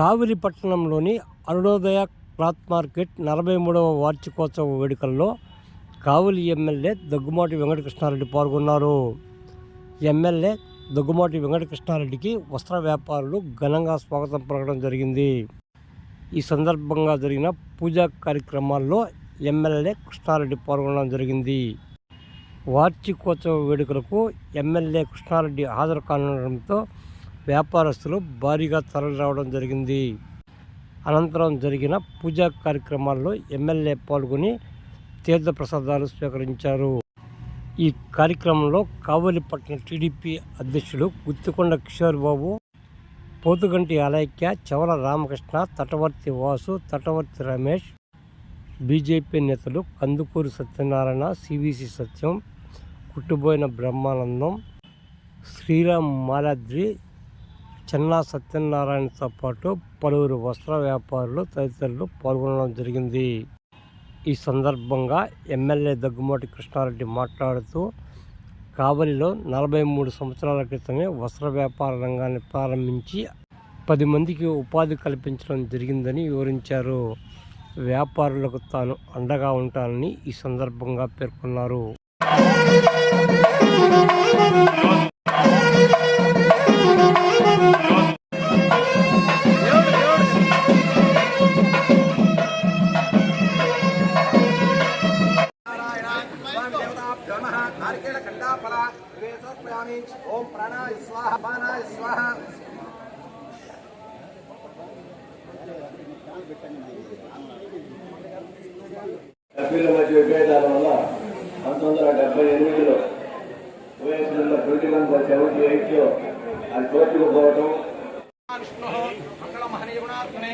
కావిలి పట్టణంలోని Arunodaya cloth market నలభై మూడవ వార్షికోత్సవ వేడుకల్లో కావలి ఎమ్మెల్యే దగ్గుమాటి వెంకటకృష్ణారెడ్డి పాల్గొన్నారు. ఎమ్మెల్యే దగ్గుమాటి వెంకటకృష్ణారెడ్డికి వస్త్ర వ్యాపారులు ఘనంగా స్వాగతం పలకడం జరిగింది. ఈ సందర్భంగా జరిగిన పూజా కార్యక్రమాల్లో ఎమ్మెల్యే కృష్ణారెడ్డి పాల్గొనడం జరిగింది. వార్షికోత్సవ వేడుకలకు ఎమ్మెల్యే కృష్ణారెడ్డి హాజరు కానుండటంతో వ్యాపారస్తులు భారీగా తరలిరావడం జరిగింది. అనంతరం జరిగిన పూజా కార్యక్రమాల్లో ఎమ్మెల్యే పాల్గొని తీర్థప్రసాదాలు స్వీకరించారు. ఈ కార్యక్రమంలో కావలిపట్నం టీడీపీ అధ్యక్షుడు గుత్తికొండ కిషోర్ బాబు పోతుగంటి అలైక్య చవల రామకృష్ణ తటవర్తి వాసు తటవర్తి రమేష్ బీజేపీ నేతలు కందుకూరు సత్యనారాయణ సివిసి సత్యం కుట్టుబోయిన బ్రహ్మానందం శ్రీరామ్ మాలాద్రి చెన్నా సత్యనారాయణతో పాటు పలువురు వస్త్ర వ్యాపారులు తదితరులు పాల్గొనడం జరిగింది. ఈ సందర్భంగా ఎమ్మెల్యే దగ్గుమాటి కృష్ణారెడ్డి మాట్లాడుతూ కావలిలో నలభై మూడు సంవత్సరాల క్రితమే వస్త్ర వ్యాపార రంగాన్ని ప్రారంభించి పది మందికి ఉపాధి కల్పించడం జరిగిందని వివరించారు. వ్యాపారులకు తాను అండగా ఉంటానని ఈ సందర్భంగా పేర్కొన్నారు. ఓం ప్రాణాయ స్వాహ బాణాయ స్వాహ సభ్యుల మధ్య విభేదాల వల్ల పంతొమ్మిది వందల డెబ్బై ఎనిమిదిలో OS twenty one by seventy ఎయిట్లో అది కోర్టుకు పోవటం మంగళ మంగళమహనీయగుణాత్మనే